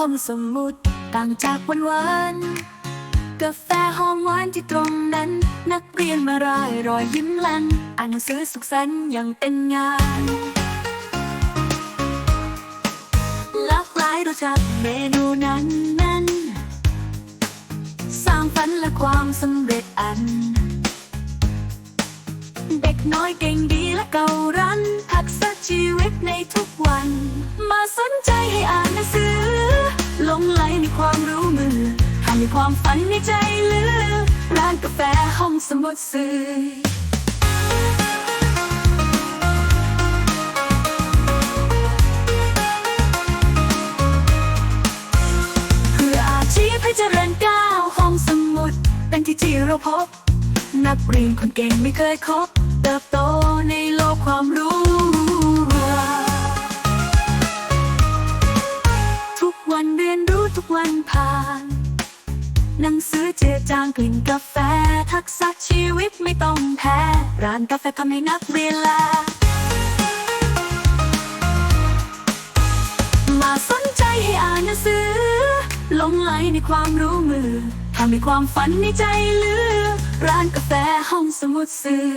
ห้องสมุดต่างจากวันวันกาแฟหอมหวานที่ตรงนั้น นักเรียนมารายรอยยิ้มลัน อ่านหนังสือสุขสันต์อย่างเป็นงานหลากหลายรสชาติเมนูนั้นนั้น สร้างฝันและความสำเร็จอัน เด็กน้อยเก่งดีและเก่ารันทักษะชีวิตในทุกวันมา ความฝันในใจลือร้านกาแฟห้องสมุดสื่อเพื่ออาชีพให้เจริญก้าวห้องสมุดเป็นที่ที่เราพบ นักเรียนคนเก่งไม่เคยคบเติบโตในโลกความรู้ ทุกวันเรียนรู้ทุกวันผ่าน หนังสือเจือจางกลิ่นกาแฟ ทักษะชีวิตไม่ต้องแพ้ ร้านกาแฟทำให้นักเรียนลามาสนใจให้อ่านหนังสือหลงไหลในความรู้มือทำให้ความฝันในใจลือร้านกาแฟห้องสมุดสื่อ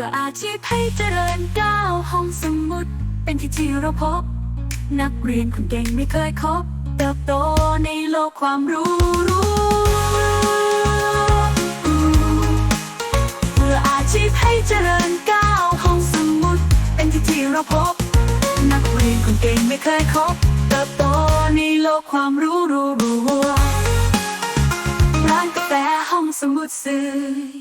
พื่ออาชีพให้เจริญก้าวห้องสมุด เป็นที่ที่เราพบ นักเรียนคนเก่งไม่เคยคบเติบโตในโลกความรู้รู้ เพื่ออาชีพให้เจริญก้าวห้องสมุด เป็นที่ที่เราพบ นักเรียนคนเก่งไม่เคยคบเติบโตในโลกความรู้รู้รู้ร้านกาแฟห้องสมุดสื่อ